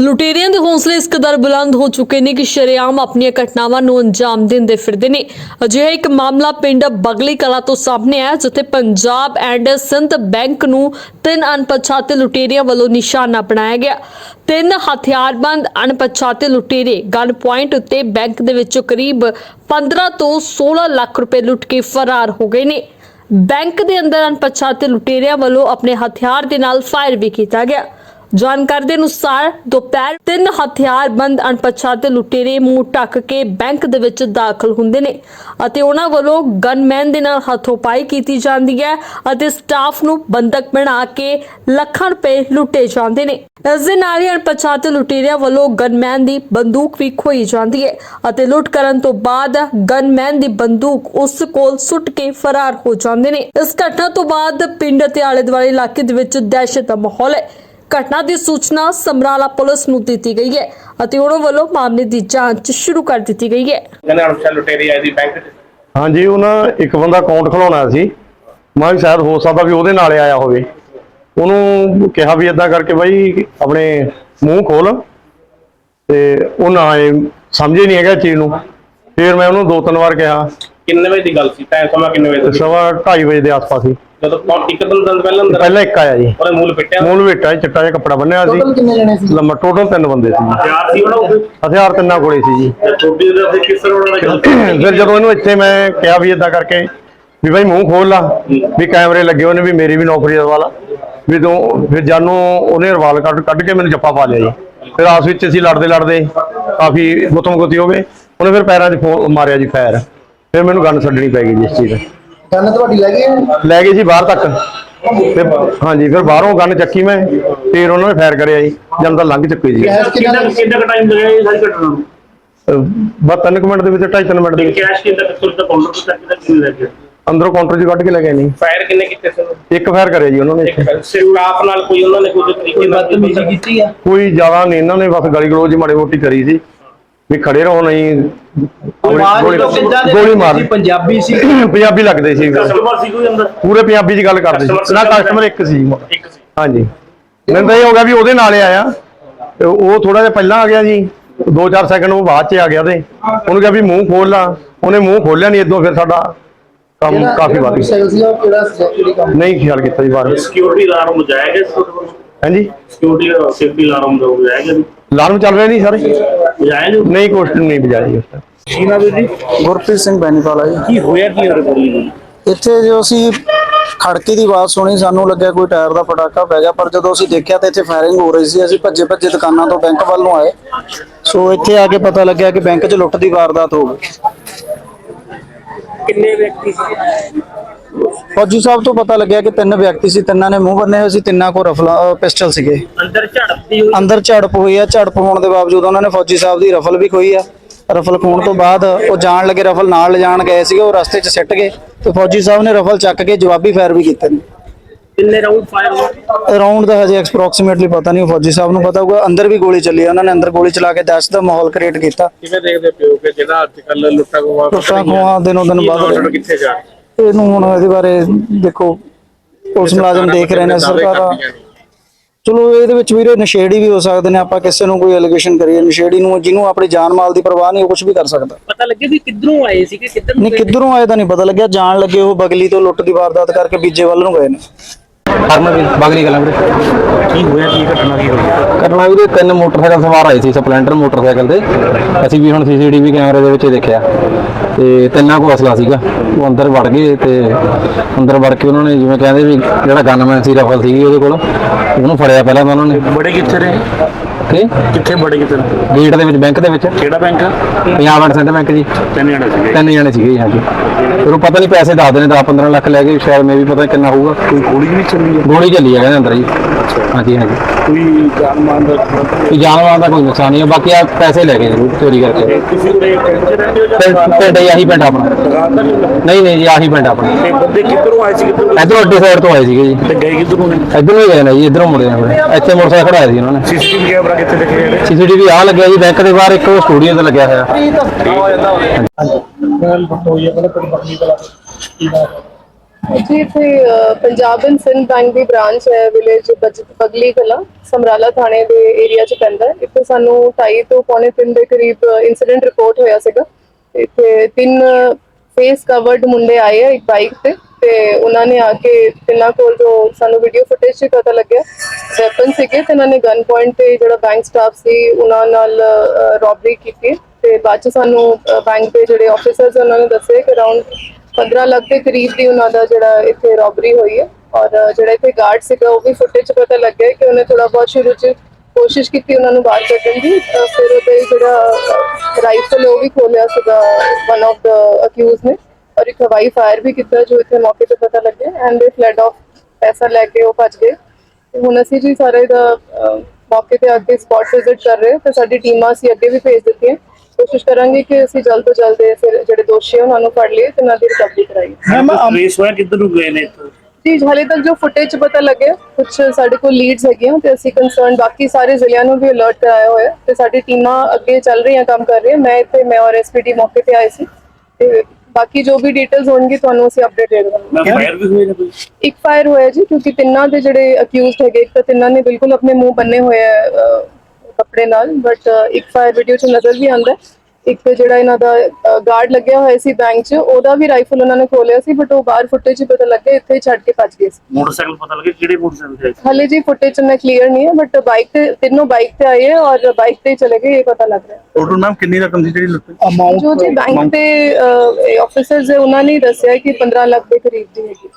ਲੁਟੇਰਿਆਂ ਦੇ ਹੌਸਲੇ ਇਸ ਕਦਰ ਬੁਲੰਦ ਹੋ ਚੁੱਕੇ ਨੇ ਕਿ ਸ਼ਰੇਆਮ ਆਪਣੀਆਂ ਘਟਨਾਵਾਂ ਨੂੰ ਅੰਜਾਮ ਦਿੰਦੇ ਫਿਰਦੇ ਨੇ। ਅਜਿਹਾ ਇੱਕ ਮਾਮਲਾ ਪਿੰਡ ਬਗਲੀ ਕਲਾ ਤੋਂ ਸਾਹਮਣੇ ਆਇਆ, ਜਿੱਥੇ ਪੰਜਾਬ ਐਂਡ ਸਿੰਧ ਬੈਂਕ ਨੂੰ ਤਿੰਨ ਅਣਪਛਾਤੇ ਲੁਟੇਰਿਆਂ ਵੱਲੋਂ ਨਿਸ਼ਾਨਾ ਬਣਾਇਆ ਗਿਆ। ਤਿੰਨ ਹਥਿਆਰਬੰਦ ਅਣਪਛਾਤੇ ਲੁਟੇਰੇ ਗਨ ਪੁਆਇੰਟ ਉੱਤੇ ਬੈਂਕ ਦੇ ਵਿੱਚੋਂ ਕਰੀਬ 15 ਤੋਂ 16 ਲੱਖ ਰੁਪਏ ਲੁੱਟ ਕੇ ਫਰਾਰ ਹੋ ਗਏ ਨੇ। ਬੈਂਕ ਦੇ ਅੰਦਰ ਅਣਪਛਾਤੇ ਲੁਟੇਰਿਆਂ ਵੱਲੋਂ ਆਪਣੇ ਹਥਿਆਰ ਦੇ ਨਾਲ ਫਾਇਰ ਵੀ ਕੀਤਾ ਗਿਆ। ਜਾਣਕਾਰੀ ਦੇ ਅਨੁਸਾਰ ਦੁਪਹਿਰ ਤਿੰਨ ਹਥਿਆਰਬੰਦ ਅਣਪਛਾਤੇ ਲੁਟੇਰੇ ਮੂੰਹ ਢੱਕ ਕੇ ਬੈਂਕ ਦੇ ਵਿੱਚ ਦਾਖਲ ਹੁੰਦੇ ਨੇ ਅਤੇ ਉਹਨਾਂ ਵੱਲੋਂ ਗਨਮੈਨ ਦੇ ਨਾਲ ਹੱਥੋਂ-ਪਾਈ ਕੀਤੀ ਜਾਂਦੀ ਹੈ ਅਤੇ ਸਟਾਫ ਨੂੰ ਬੰਦਕ ਬਣਾ ਕੇ ਲੱਖਾਂ ਰੁਪਏ ਲੁੱਟੇ ਜਾਂਦੇ ਨੇ। ਇਸ ਦੇ ਨਾਲ ਹੀ ਅਣਪਛਾਤੇ ਲੁਟੇਰਿਆਂ ਵੱਲੋਂ ਗਨਮੈਨ ਦੀ ਬੰਦੂਕ ਵੀ ਖੋਈ ਜਾਂਦੀ ਹੈ ਅਤੇ ਲੁੱਟ ਕਰਨ ਤੋਂ ਬਾਅਦ ਗਨਮੈਨ ਦੀ ਬੰਦੂਕ ਉਸ ਕੋਲ ਸੁੱਟ ਕੇ ਫਰਾਰ ਹੋ ਜਾਂਦੇ ਨੇ। ਇਸ ਘਟਨਾ ਤੋਂ ਬਾਅਦ ਪਿੰਡ ਅਤੇ ਆਲੇ ਦੁਆਲੇ ਇਲਾਕੇ ਦੇ ਵਿੱਚ ਦਹਿਸ਼ਤ ਦਾ ਮਾਹੌਲ ਹੈ। ਘਟਨਾ ਦੀ ਸੂਚਨਾ ਸਮਰਾਲਾ ਪੁਲਿਸ ਨੂੰ ਦਿੱਤੀ ਗਈ ਹੈ ਅਤੇ ਉਹਨਾਂ ਵੱਲੋਂ ਮਾਮਲੇ ਦੀ ਜਾਂਚ ਸ਼ੁਰੂ ਕਰ ਦਿੱਤੀ ਗਈ ਹੈ। ਕਹਿੰਦੇ ਅਣਪਛਾਤੇ ਲੁਟੇਰੀ ਆਈ ਦੀ ਬੈਂਕ 'ਚ? ਹਾਂਜੀ ਉਹਨਾਂ ਇੱਕ ਬੰਦਾ ਅਕਾਊਂਟ ਖੁਲਾਉਣਾ ਸੀ। ਮੈਂ ਵੀ ਸ਼ਾਇਦ ਹੋ ਸਕਦਾ ਵੀ ਉਹਦੇ ਨਾਲ ਆਇਆ ਹੋਵੇ। ਉਹਨੂੰ ਕਿਹਾ ਵੀ ਇਦਾਂ ਕਰਕੇ ਬਾਈ ਆਪਣੇ ਮੂੰਹ ਖੋਲ। ਤੇ ਉਹ ਨਾ ਆਏ ਸਮਝੇ ਨਹੀਂ ਹੈਗਾ ਚੀਜ਼ ਨੂੰ। ਫਿਰ ਮੈਂ ਉਹਨੂੰ ਦੋ ਤਿੰਨ ਵਾਰ ਕਿਹਾ। ਕਿੰਨੇ ਵਜੇ ਦੀ ਗੱਲ ਸੀ? ਟਾਈਮ ਸਮਾਂ ਕਿੰਨੇ ਵਜੇ ਦਾ ਸੀ? ਸਵਾ 2:30 ਵਜੇ ਦੇ ਆਸ-ਪਾਸ ਹੀ ਜਦੋਂ ਕੌਣ ਪਹਿਲਾਂ ਅੰਦਰ ਪਹਿਲਾਂ ਇੱਕ ਆਇਆ ਜੀ। ਉਹਨੇ ਮੂਲ ਪਿੱਟਿਆ ਮੂਲ ਵੇਟਾ ਚਿੱਟਾ ਜਿਹਾ ਕੱਪੜਾ ਬੰਨਿਆ ਸੀ। ਟੋਟਲ ਕਿੰਨੇ ਜਣੇ ਸੀ? ਲੰਮਾ ਟੋਟਲ ਤਿੰਨ ਬੰਦੇ ਸੀ ਜੀ। ਯਾਰ ਸੀ ਉਹਨਾਂ ਹਥਿਆਰ ਤਿੰਨਾਂ ਕੋਲੇ ਸੀ ਜੀ। ਦੇ ਉੱਤੇ ਕਿਸ ਤਰ੍ਹਾਂ ਉਹਨਾਂ ਫਿਰ ਜਦੋਂ ਇਹਨੂੰ ਇੱਥੇ ਮੈਂ ਕਿਹਾ ਵੀ ਇਦਾਂ ਕਰਕੇ ਵੀ ਭਾਈ ਮੂੰਹ ਖੋਲ ਲਾ ਵੀ ਕੈਮਰੇ ਲੱਗੇ ਹੋਏ ਨੇ ਵੀ ਮੇਰੀ ਵੀ ਨੌਕਰੀ ਦਾ ਵਾਲਾ ਵੀ ਤੂੰ ਫਿਰ ਜਾਨੂੰ ਉਹਨੇ ਰਵਾਲ ਕੱਢ ਕੱਢ ਕੇ ਮੈਨੂੰ ਜੱਫਾ ਪਾ ਲਿਆ ਜੀ। ਫਿਰ ਆਸ ਵਿੱਚ ਅਸੀਂ ਲੜਦੇ ਲੜਦੇ ਕਾਫੀ ਗੁੱਤਮ ਗੁੱਤੀ ਹੋ ਗਏ। ਉਹਨੇ ਫਿਰ ਪੈਰਾਂ 'ਚ ਫੋ- ਮਾਰਿਆ ਜੀ ਫਾਇਰ। ਫਿਰ ਮੈਨੂੰ ਗਨ ਛੱਡਣੀ ਪੈ ਗਈ ਜੀ ਇਸ ਚੀਜ਼ ਦੀ। ਗਨ ਤੁਹਾਡੀ ਲੈ ਗਏ ਲੈ ਗਏ ਜੀ ਬਾਹਰ ਤੱਕ। ਤੇ ਹਾਂਜੀ ਫਿਰ ਬਾਹਰੋਂ ਗਨ ਚੱਕੀ ਮੈਂ ਫਿਰ ਉਹਨਾਂ ਨੇ ਫਾਇਰ ਕਰਿਆ ਜੀ। ਜਦ ਤਾਂ ਲੰਘ ਚੁੱਕੀ ਜੀ। ਕੈਸ਼ ਕਿੰਨਾ ਕਿੰਨਾ ਕਿੰਨਾ ਟਾਈਮ ਲੱਗਿਆ ਇਹ ਸਾਰੀ ਘਟਨਾ ਨੂੰ? ਅਹ ਬਸ ਤਿੰਨ ਕੁ ਮਿੰਟ ਦੇ ਵਿੱਚ ਢਾਈ ਤਿੰਨ ਮਿੰਟ ਦੇ ਵਿੱਚ। ਕੈਸ਼ ਕਿੰਨਾ ਕਿੱਥੋਂ ਤੱਕ ਕਾਊਂਟਰ ਤੋਂ ਤੱਕ ਕਿੰਨੇ ਲੱਗੇ ਅੰਦਰੋਂ ਕਾਊਂਟਰ 'ਚ ਕੱਢ ਕੇ ਲੈ ਗਏ ਨਹੀਂ। ਫਾਇਰ ਕਿੰਨੇ ਕੀਤੇ ਸੀ ਇੱਕ ਫਾਇਰ ਕਰਿਆ ਜੀ ਉਹਨਾਂ ਨੇ ਇੱਕ ਸਟਾਫ ਨਾਲ ਕੋਈ ਉਹਨਾਂ ਨੇ ਕੋਈ ਤਰੀਕੇ ਨਾਲ ਬਦਤਮੀਜ਼ੀ ਕੀਤੀ ਆ? ਕੋਈ ਜ਼ਿਆਦਾ ਨਹੀਂ ਇਹਨਾਂ ਨੇ ਬਸ ਗਲੀ ਗਲੋਚ ਮਾੜੀ ਮੋਟੀ ਕਰੀ ਸੀ। ਵੀ ਖੜੇ ਰਹੋ ਨਹੀਂ। ਗੋਲੀ ਗੋਲੀ ਮਾਰ ਪੰਜਾਬੀ ਸੀ। ਪੰਜਾਬੀ ਲੱਗਦੇ ਸੀ। ਕਸਟਮਰ ਸੀ ਕੋਈ ਅੰਦਰ? ਪੂਰੇ ਪੰਜਾਬੀ ਚ ਗੱਲ ਕਰਦੇ ਸੀ। ਨਾ। ਕਸਟਮਰ ਇੱਕ ਸੀ। ਇੱਕ ਸੀ। ਹਾਂਜੀ। ਮੈਨੂੰ ਤਾਂ ਇਹ ਹੋ ਗਿਆ ਵੀ ਉਹਦੇ ਨਾਲ ਹੀ ਆਇਆ। ਤੇ ਉਹ ਥੋੜਾ ਜਿਹਾ ਪਹਿਲਾਂ ਆ ਗਿਆ ਜੀ। 2-4 ਸੈਕਿੰਡ ਉਹ ਬਾਅਦ ਚ ਆ ਗਿਆ ਤੇ ਉਹਨੂੰ ਕਿਹਾ ਵੀ ਮੂੰਹ ਖੋਲ ਲਾ। ਉਹਨੇ ਮੂੰਹ ਖੋਲਿਆ ਨਹੀਂ ਇਦੋਂ ਫਿਰ ਸਾਡਾ ਕੰਮ ਕਾਫੀ ਵੱਧ ਗਿਆ। ਸੈਲ ਸੀ ਉਹ ਕਿਹੜਾ ਸੈਕਟਰੀ ਕੰਮ ਨਹੀਂ ਖਿਆਲ ਕੀਤਾ ਜੀ ਬਾਹਰ। ਸਿਕਿਉਰਿਟੀ ਅਲਾਰਮ ਵਜਾਇਆ ਗਿਆ ਹਾਂਜੀ। ਸਿਕਿਉਰਿਟੀ ਸੇਫਟੀ ਅਲਾਰਮ ਦਾ ਵਜਾਇਆ ਗਿਆ ਅਲਾਰਮ ਚੱਲ ਰਿਹਾ ਨਹੀਂ ਸਾਰੇ। ਵਜਾਇਆ ਨਹੀਂ ਨਹੀਂ ਕੁਐਸਚਨ ਨਹੀਂ ਬਜਾਇਆ ਜੀ ਉਸ time। ਕੀ ਨਾ ਜੀ? ਗੁਰਪ੍ਰੀਤ ਸਿੰਘ ਬੈਨੀਵਾਲਾ ਜੀ। ਕੀ ਹੋਇਆ ਕੀ ਉਹਦੇ ਕੋਲ ਇੱਥੇ ਜੋ ਅਸੀਂ ਖੜਕੇ ਦੀ ਆਵਾਜ਼ ਸੁਣੀ ਸਾਨੂੰ ਲੱਗਿਆ ਕੋਈ ਟਾਇਰ ਦਾ ਪਟਾਕਾ ਪੈ ਗਿਆ ਪਰ ਜਦੋਂ ਅਸੀਂ ਦੇਖਿਆ ਤਾਂ ਇੱਥੇ ਫਾਇਰਿੰਗ ਹੋ ਰਹੀ ਸੀ। ਅਸੀਂ ਭੱਜੇ ਭੱਜੇ ਦੁਕਾਨਾਂ ਤੋਂ ਬੈਂਕ ਵੱਲ ਨੂੰ ਆਏ। ਸੋ ਇੱਥੇ ਆ ਕੇ ਪਤਾ ਲੱਗਿਆ ਕਿ ਬੈਂਕ 'ਚ ਲੁੱਟ ਦੀ ਵਾਰਦਾਤ ਹੋ ਗਈ। ਕਿੰਨੇ ਵਿਅਕਤੀ ਸੀ? ਫੌਜੀ ਸਾਹਿਬ ਤੋਂ ਪਤਾ ਲੱਗਿਆ ਕਿ ਤਿੰਨ ਵਿਅਕਤੀ ਸੀ ਤਿੰਨਾਂ ਨੇ ਮੂੰਹ ਬੰਨੇ ਹੋਏ ਸੀ ਤਿੰਨਾਂ ਕੋਲ ਰਫਲਾ ਪਿਸਟਲ ਸੀਗੇ। ਅੰਦਰ ਝੜਪਦੀ ਹੋਈ। ਅੰਦਰ ਝੜਪ ਹੋਈ ਆ ਝੜਪ ਹੋਣ ਦੇ ਬਾਵਜੂਦ ਉਹਨਾਂ ਨੇ ਫੌਜੀ ਸਾਹਿਬ ਦੀ ਰਫਲ ਵੀ ਖੋਈ ਆ। ਰਫਲ ਖੋਣ ਤੋਂ ਬਾਅਦ ਉਹ ਜਾਣ ਲੱਗੇ ਰਫਲ ਨਾਲ ਲਿਜਾਣ ਗਏ ਸੀਗੇ ਉਹ ਰਸਤੇ 'ਚ ਸਿੱਟ ਗਏ। ਤੇ ਫੌਜੀ ਸਾਹਿਬ ਨੇ ਰਫਲ ਚੱਕ ਕੇ ਜਵਾਬੀ ਫਾਇਰ ਵੀ ਕੀਤੇ ਨੇ। ਕਿੰਨੇ ਰਾਉਂਡ ਫਾਇਰ ਹੋਏ? ਅਰਾਊਂਡ ਦਾ ਹਜੇ ਐਕਸਪ੍ਰੋਕਸੀਮੇਟਲੀ ਪਤਾ ਨਹੀਂ ਫੌਜੀ ਸਾਹਿਬ ਨੂੰ ਪਤਾ ਹੋਊਗਾ। ਅੰਦਰ ਵੀ ਗੋਲੀ ਚੱਲੀ ਆ, ਉਹਨਾਂ ਨੇ ਅੰਦਰ ਗੋਲੀ ਚਲਾ ਕੇ ਦਹਿਸ਼ਤ ਦਾ ਮਾਹੌਲ ਕ੍ਰੀਏਟ ਕੀਤਾ। ਕਿਵੇਂ ਦੇਖਦੇ ਪਿਓ ਕਿ ਜਿਹੜਾ ਅੱਜ ਕੱਲ ਲੁੱਟਾ ਖੋਆ ਲੁੱਟਾਂ ਖੋਹਾਂ ਦਿਨੋਂ ਦਿਨ ਵੱਧ ਰਹੀਆਂ। ਕਿੱਥੇ ਜਾ ਇਹਨੂੰ ਹੁਣ ਇਹਦੇ ਬਾਰੇ ਦੇਖੋ ਪੁਲਿਸ ਮੁਲਾਜ਼ਮ ਦੇਖ ਰਹੇ ਨੇ ਸਰਕਾਰ। ਚਲੋ ਇਹਦੇ ਵਿੱਚ ਵੀਰੇ ਨਸ਼ੇੜੀ ਵੀ ਹੋ ਸਕਦੇ ਨੇ ਆਪਾਂ ਕਿਸੇ ਨੂੰ ਕੋਈ ਐਲੀਗੇਸ਼ਨ ਕਰੀਏ ਨਸ਼ੇੜੀ ਨੂੰ ਜਿਹਨੂੰ ਆਪਣੀ ਜਾਨ ਮਾਲ ਦੀ ਪਰਵਾਹ ਨਹੀਂ ਉਹ ਕੁਝ ਵੀ ਕਰ ਸਕਦਾ। ਪਤਾ ਲੱਗੇ ਵੀ ਕਿੱਧਰੋਂ ਆਏ ਸੀ ਕਿ ਕਿੱਧਰ ਨਹੀਂ ਕਿੱਧਰੋਂ ਆਏ ਤਾਂ ਨਹੀਂ ਪਤਾ ਲੱਗਿਆ ਜਾਣ ਲੱਗੇ ਉਹ ਬਗਲੀ ਤੋਂ ਲੁੱਟ ਦੀ ਵਾਰਦਾਤ ਕਰਕੇ ਬੀਜੇ ਵੱਲ ਨੂੰ ਗਏ ਨੇ। ਹਰਮਨ ਬਗਲੀ ਕਲਾਂ ਵੀਰੇ। ਕੀ ਹੋਇਆ ਕੀ ਘਟਨਾ ਕੀ ਹੋਈ? ਕਰਨਾ ਵੀਰੇ ਤਿੰਨ ਮੋਟਰਸਾਈਕਲ ਸਵਾਰ ਆਏ ਸੀ ਸਪਲੈਂਡਰ ਮੋਟਰਸਾਈਕਲ ਤੇ। ਅਸੀਂ ਵੀ ਹੁਣ ਸੀਸੀਟੀਵੀ ਕੈਮਰੇ ਦੇ ਵਿੱਚ ਦੇਖਿਆ। ਤੇ ਤਿੰਨਾਂ ਕੋਲ ਅਸਲਾ ਸੀਗਾ। ਉਹ ਅੰਦਰ ਵੜ ਗਏ ਤੇ ਅੰਦਰ ਵੜ ਕੇ ਉਹਨਾਂ ਨੇ ਜਿਵੇਂ ਕਹਿੰਦੇ ਵੀ ਜਿਹੜਾ ਗਨਮੈਨ ਸੀ ਰਫਲ ਸੀਗੀ ਉਹਦੇ ਕੋਲ ਉਹਨੂੰ ਫੜਿਆ ਪਹਿਲਾਂ ਤਾਂ ਉਹਨਾਂ ਨੇ। ਬੜੇ ਕਿੱਥੇ ਰਹੇ? ਕਿ? ਕਿੱਥੇ ਬੜੇ ਕਿੱਥੇ? ਗੇਟ ਦੇ ਵਿੱਚ ਬੈਂਕ ਦੇ ਵਿੱਚ। ਕਿਹੜਾ bank Punjab and Sind Bank ਜੀ। ਤਿੰਨ ਜਣੇ ਸੀਗੇ। ਤਿੰਨ ਜਣੇ ਸੀਗੇ ਜੀ ਹਾਂਜੀ। ਫਿਰ ਉਹ ਪਤਾ ਨਹੀਂ ਪੈਸੇ ਦੱਸਦੇ ਨੇ 10 15 ਲੱਖ ਲੈ ਗਏ ਸ਼ਾਇਦ ਮੇ ਵੀ ਪਤਾ ਨੀ ਕਿੰਨਾ ਹੋਊਗਾ। ਕੋਈ ਗੋਲੀ ਵੀ ਚੱਲੀ ਹੈ ਗੋਲੀ ਚੱਲੀ ਹੈ ਕਹਿੰਦੇ ਅੰਦਰ ਜੀ। ਹਾਂਜੀ ਹਾਂਜੀ। ਕੋਈ ਜਾਨ ਮਾਨ ਦਾ ਕੋਈ ਜਾਨਵਰਾਂ ਦਾ ਕੋਈ ਨੁਕਸਾਨ ਨਹੀਂ ਹੈ ਬਾਕੀ ਆ ਪੈਸੇ ਲੈ ਗਏ ਜ਼ਰੂਰ ਚੋਰੀ ਕਰਕੇ। ਕਿਸੇ ਦੇ ਟੈਂਸ਼ਨ ਰਹਿੰਦੇ ਹੋ ਜਾਂ ਪਿੰਡ ਹੀ ਆਹੀ ਪਿੰਡ ਆਪਣਾ। ਦੁਕਾਨ ਦਾ ਨਹੀਂ? ਨਹੀਂ ਨਹੀਂ ਜੀ ਆਹੀ ਪਿੰਡ ਆਪਣਾ। ਤੇ ਬੰਦੇ ਕਿੱਧਰੋਂ ਆਏ ਸੀ ਕਿੱਧਰੋਂ? ਇਧਰੋਂ ਅੱਡੇ ਸਾਈਡ ਤੋਂ ਆਏ ਸੀਗੇ ਜੀ। ਤੇ ਗਏ ਕਿੱਧਰੋਂ ਨੇ? ਇਧਰੋਂ ਹੀ ਗਏ ਨੇ ਜੀ ਇਧਰੋਂ ਮੁੜੇ ਨੇ ਆਪਣੇ। ਇੱਥੇ ਮੋਟਰਸਾਈਕਲ ਖੜਾਇਆ ਸੀ ਉਹਨਾਂ ਨੇ। ਸੀਸੀਟੀਵੀ ਕੈਮਰਾ ਕਿੱਥੇ ਦਿਖ ਰਿਹਾ ਹੈ ਸੀਸੀਟੀਵੀ ਆ ਲੱਗਿਆ ਜੀ ਬੈਂਕ ਦੇ ਬਾਹਰ ਇੱਕ ਉਹ ਸਟੂਡੀਓ ਤੇ ਲੱਗਿਆ ਹੋਇਆ। ਜੀ, ਇੱਥੇ ਪੰਜਾਬ ਐਂਡ ਸਿੰਧ ਬੈਂਕ ਦੀ ਬ੍ਰਾਂਚ ਹੈ, ਵਿਲੇਜ ਬਗਲੀ ਕਲਾ, ਸਮਰਾਲਾ ਥਾਣੇ ਦੇ ਏਰੀਆ 'ਚ ਪੈਂਦਾ ਹੈ। ਇੱਥੇ ਸਾਨੂੰ 2:30 ਤੋਂ ਪੌਣੇ 3 ਦੇ ਕਰੀਬ ਇਨਸੀਡੈਂਟ ਰਿਪੋਰਟ ਹੋਇਆ ਸੀਗਾ। ਇੱਥੇ ਤਿੰਨ ਫੇਸ ਕਵਰਡ ਮੁੰਡੇ ਆਏ ਆ ਇੱਕ ਬਾਈਕ ਤੇ ਤੇ ਉਹਨਾਂ ਨੇ ਆ ਕੇ ਤਿੰਨਾਂ ਕੋਲ ਜੋ ਸਾਨੂੰ ਵੀਡੀਓ ਫੁਟੇਜ 'ਚ ਪਤਾ ਲੱਗਿਆ ਵੈਪਨ ਸੀਗੇ ਤੇ ਇਹਨਾਂ ਨੇ ਗਨ ਪੁਆਇੰਟ ਤੇ ਜਿਹੜਾ ਬੈਂਕ ਸਟਾਫ ਸੀ, ਉਹਨਾਂ ਨਾਲ ਰੋਬਰੀ ਕੀਤੀ ਤੇ ਬਾਅਦ ਚ ਸਾਨੂੰ ਬੈਂਕ ਦੇ ਜਿਹੜੇ ਆਫੀਸਰਸ ਉਹਨਾਂ ਨੇ ਦੱਸਿਆ ਕਿ ਅਰਾਊਂਡ 15 ਲੱਖ ਦੇ ਕਰੀਬ ਦੀ ਉਹਨਾਂ ਦਾ ਜਿਹੜਾ ਇੱਥੇ ਰੋਬਰੀ ਹੋਈ ਹੈ। ਔਰ ਜਿਹੜਾ ਇੱਥੇ ਗਾਰਡ ਸੀਗਾ, ਉਹ ਵੀ ਫੁਟੇਜ ਪਤਾ ਲੱਗਿਆ ਕਿ ਉਹਨੇ ਥੋੜਾ ਬਹੁਤ ਸ਼ੁਰੂ 'ਚ ਕੋਸ਼ਿਸ਼ ਕੀਤੀ ਉਹਨਾਂ ਨੂੰ ਬਾਹਰ ਕੱਢਣ ਦੀ। ਫਿਰ ਉਹਦੇ ਜਿਹੜਾ ਰਾਈਫਲ ਉਹ ਵੀ ਖੋਲਿਆ ਸੀਗਾ ਵਨ ਆਫ ਦਾ ਅਕਿਊਜ਼ ਨੇ। ਔਰ ਇੱਕ ਹਵਾਈ ਫਾਇਰ ਵੀ ਕੀਤਾ ਜੋ ਇੱਥੇ ਮੌਕੇ ਤੇ ਪਤਾ ਲੱਗਿਆ ਐਂਡ ਦੇ ਫਲੈਡ ਆਫ ਪੈਸਾ ਲੈ ਕੇ ਉਹ ਭੱਜ ਗਏ। ਹੁਣ ਅਸੀਂ ਜੀ ਸਾਰੇ ਦਾ ਮੌਕੇ ਤੇ ਅੱਗੇ ਸਪੌਟ ਵਿਜ਼ਿਟ ਕਰ ਰਹੇ ਹਾਂ। ਤੇ ਸਾਡੀ ਟੀਮਾਂ ਅਸੀਂ ਅੱਗੇ ਵੀ ਭੇਜ ਦਿੱਤੀਆਂ। ਕੋਸ਼ਿਸ਼ ਕਰਾਂਗੇ ਕਿ ਅਸੀਂ ਜਲਦ ਤੋਂ ਜਲਦ ਇਹ ਫਿਰ ਜਿਹੜੇ ਦੋਸ਼ੀ ਆ ਉਹਨਾਂ ਨੂੰ ਫੜ ਲਈਏ ਤੇ ਉਹਨਾਂ ਦੀ ਰਿਕਵਰੀ ਕਰਾਈਏ। ਰੇਸ ਹੋਇਆ ਕਿੱਧਰ ਨੂੰ ਗਏ ਨੇ ਇੱਥੋਂ? ਜੀ ਹਾਲੇ ਤੱਕ ਜੋ ਫੁਟੇਜ 'ਚ ਪਤਾ ਲੱਗਿਆ ਕੁਝ ਸਾਡੇ ਕੋਲ ਲੀਡਸ ਹੈਗੀਆਂ ਤੇ ਅਸੀਂ ਕੰਸਰਨ ਬਾਕੀ ਸਾਰੇ ਜ਼ਿਲ੍ਹਿਆਂ ਨੂੰ ਵੀ ਅਲਰਟ ਕਰਾਇਆ ਹੋਇਆ ਹੈ ਤੇ ਸਾਡੀ ਟੀਮਾਂ ਅੱਗੇ ਚੱਲ ਰਹੀਆਂ ਕੰਮ ਕਰ ਰਹੀਆਂ। ਮੈਂ ਇੱਥੇ ਮੈਂ ਔਰ ਐਸਪੀਡੀ ਮੌਕੇ ਤੇ ਆਏ ਸੀ ਤੇ ਬਾਕੀ ਜੋ ਵੀ ਡਿਟੇਲਸ ਹੋਣਗੀ ਤੁਹਾਨੂੰ ਅਸੀਂ ਅਪਡੇਟ ਦੇ ਦੇਵਾਂਗੇ। ਮੈਂ ਫਾਇਰ ਵੀ ਹੋਏ ਨੇ ਕੋਈ? ਇੱਕ ਫਾਇਰ ਹੋਇਆ ਜੀ ਕਿਉਂਕਿ ਤਿੰਨਾਂ ਦੇ ਜਿਹੜੇ ਅਕਿਊਜ਼ਡ ਹੈਗੇ ਇੱਕ ਤਾਂ ਤਿੰਨਾਂ ਨੇ ਬਿਲਕੁਲ ਆਪਣੇ ਮੂੰਹ ਬੰਨੇ ਹੋਏ ਆ ਕੱਪੜੇ ਨਾਲ ਬਟ ਇੱਕ ਫਾਇਰ ਵੀਡੀਓ 'ਚ ਨਜ਼ਰ ਵੀ ਆਉਂਦਾ। ਇੱਕ ਤੇ ਜਿਹੜਾ ਇਹਨਾਂ ਦਾ ਗਾਰਡ ਲੱਗਿਆ ਹੋਇਆ ਸੀ ਬੈਂਕ 'ਚ ਉਹਦਾ ਵੀ ਰਾਈਫਲ ਉਹਨਾਂ ਨੇ ਖੋਲਿਆ ਸੀ ਬਟ ਉਹ ਬਾਹਰ ਫੁਟੇਜ 'ਚ ਪਤਾ ਲੱਗਿਆ ਇੱਥੇ ਹੀ ਛੱਡ ਕੇ ਭੱਜ ਗਏ ਸੀ ਮੋਟਰਸਾਈਕਲ ਪਤਾ ਲੱਗੇ ਕਿਹੜੇ ਮੋਟਰਸਾਈਕਲ ਤੇ? ਹਾਲੇ ਜੀ ਫੁਟੇਜ 'ਚ ਮੈਂ ਕਲੀਅਰ ਨਹੀਂ ਹੈ ਬਟ ਬਾਈਕ ਤੇ ਤਿੰਨੋਂ ਬਾਈਕ ਤੇ ਆਏ ਹੈ ਔਰ ਬਾਈਕ ਤੇ ਹੀ ਚਲੇ ਗਏ ਇਹ ਪਤਾ ਲੱਗ ਰਿਹਾ ਹੈ ਟੋਟਲ ਮੈਮ ਕਿੰਨੀ ਰਕਮ ਸੀ ਜਿਹੜੀ ਲੁੱਟੀ ਜੋ ਜੀ ਬੈਂਕ ਦੇ ਆਫੀਸਰਸ ਹੈ ਉਹਨਾਂ ਨੇ ਹੀ ਦੱਸਿਆ ਕਿ 15 ਲੱਖ ਦੇ ਕਰੀਬ ਦੀ ਹੈਗੀ